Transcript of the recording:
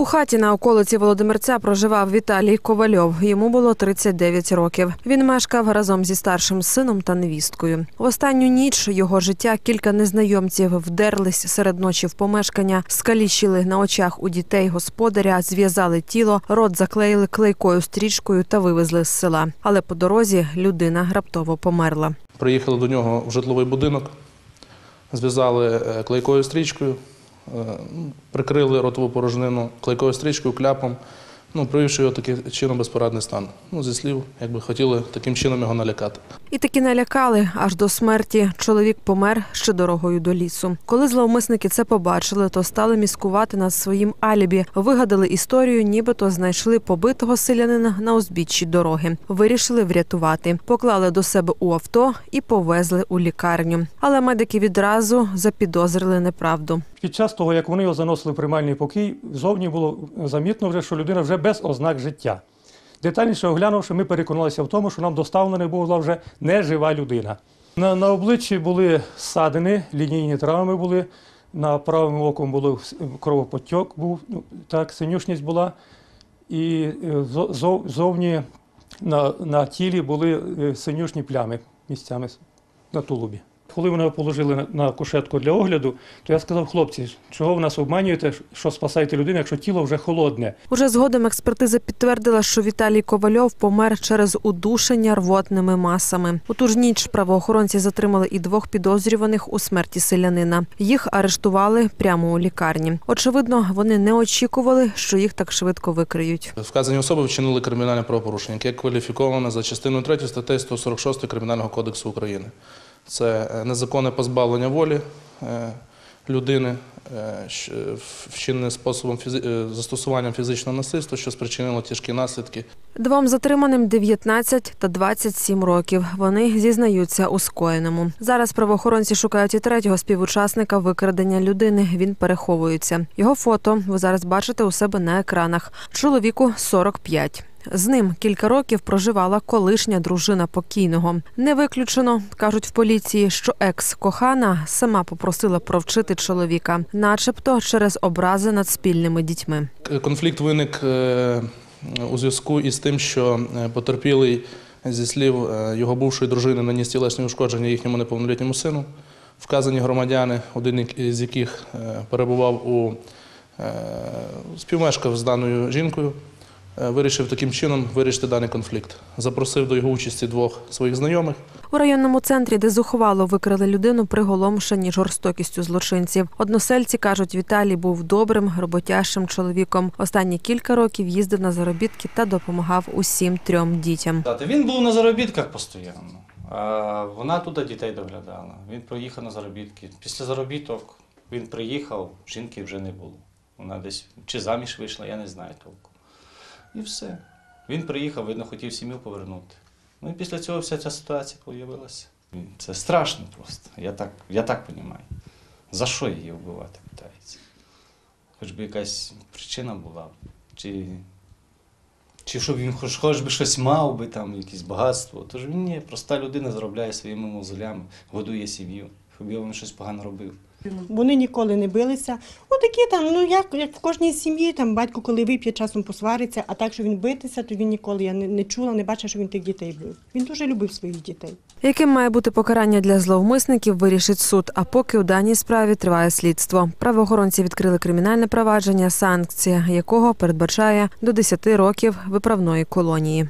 У хаті на околиці Володимирця проживав Віталій Ковальов. Йому було 39 років. Він мешкав разом зі старшим сином та невісткою. В останню ніч його життя кілька незнайомців вдерлись серед ночі в помешкання, скалічили на очах у дітей господаря, зв'язали тіло, рот заклеїли клейкою стрічкою та вивезли з села. Але по дорозі людина раптово померла. Приїхали до нього в житловий будинок, зв'язали е, клейкою стрічкою, прикрили ротову порожнину клейкою стрічкою, кляпом, ну, привівши його таким чином безпорадний стан. Ну, зі слів, якби хотіли таким чином його налякати. І таки налякали аж до смерті. Чоловік помер ще дорогою до лісу. Коли зловмисники це побачили, то стали міскувати над своїм алібі. Вигадали історію, нібито знайшли побитого селянина на узбіччі дороги. Вирішили врятувати, поклали до себе у авто і повезли у лікарню. Але медики відразу запідозрили неправду. Під час того, як вони його заносили в приймальний покій, зовні було замітно, вже, що людина вже без ознак життя. Детальніше оглянувши, ми переконалися в тому, що нам доставлена була вже нежива людина. На, на обличчі були ссадини, лінійні травми були, на правому оком був, ну, так, синюшність була. І е, зо- зо- зовні на, на тілі були е, синюшні плями місцями на тулубі. Коли мене положили на- кушетку для огляду, то я сказав, хлопці, чого ви нас обманюєте, що спасаєте людину, якщо тіло вже холодне. Уже згодом експертиза підтвердила, що Віталій Ковальов помер через удушення рвотними масами. У ту ж ніч правоохоронці затримали і двох підозрюваних у смерті селянина. Їх арештували прямо у лікарні. Очевидно, вони не очікували, що їх так швидко викриють. Вказані особи вчинили кримінальне правопорушення, яке кваліфіковане за частиною 3 статті 146 Кримінального кодексу України. Це е, незаконне позбавлення волі е, людини, е, вчинене способом застосуванням фізичного насильства, що спричинило тяжкі наслідки. Двом затриманим 19 та 27 років. Вони зізнаються у скоєному. Зараз правоохоронці шукають і третього співучасника викрадення людини. Він переховується. Його фото ви зараз бачите у себе на екранах. Чоловіку 45. З ним кілька років проживала колишня дружина покійного. Не виключено, кажуть в поліції, що екс-кохана сама попросила провчити чоловіка, начебто через образи над спільними дітьми. Конфлікт виник е, у зв'язку із тим, що е, потерпілий зі слів е, його бувшої дружини наніс тілесні ушкодження їхньому неповнолітньому сину. Вказані громадяни, один з яких е, перебував у е, співмешкав з даною жінкою, е, вирішив таким чином вирішити даний конфлікт. Запросив до його участі двох своїх знайомих. У районному центрі, де зухвало викрили людину, приголомшені жорстокістю злочинців. Односельці кажуть, Віталій був добрим, роботящим чоловіком. Останні кілька років їздив на заробітки та допомагав усім трьом дітям. Та Він був на заробітках постійно. А вона туди дітей доглядала. Він приїхав на заробітки. Після заробіток він приїхав, жінки вже не було. Вона десь чи заміж вийшла, я не знаю толку. І все. Він приїхав, видно, хотів сім'ю повернути. Ну і після цього вся ця ситуація з'явилася. Це страшно просто. Я так, я так розумію. За що її вбивати, питається? Хоч би якась причина була. Чи чи щоб він хоч, хоч би щось мав би, там, якесь багатство. Тож він ні, проста людина заробляє своїми мозолями, годує сім'ю, щоб я він щось погано робив. Вони ніколи не билися. Отакі там, ну як, як в кожній сім'ї, там батько, коли вип'є, часом посвариться, а так, що він битися, то він ніколи я не, не чула, не бачила, що він тих дітей бив. Він дуже любив своїх дітей. Яким має бути покарання для зловмисників, вирішить суд. А поки у даній справі триває слідство. Правоохоронці відкрили кримінальне провадження, санкція якого передбачає до 10 років виправної колонії.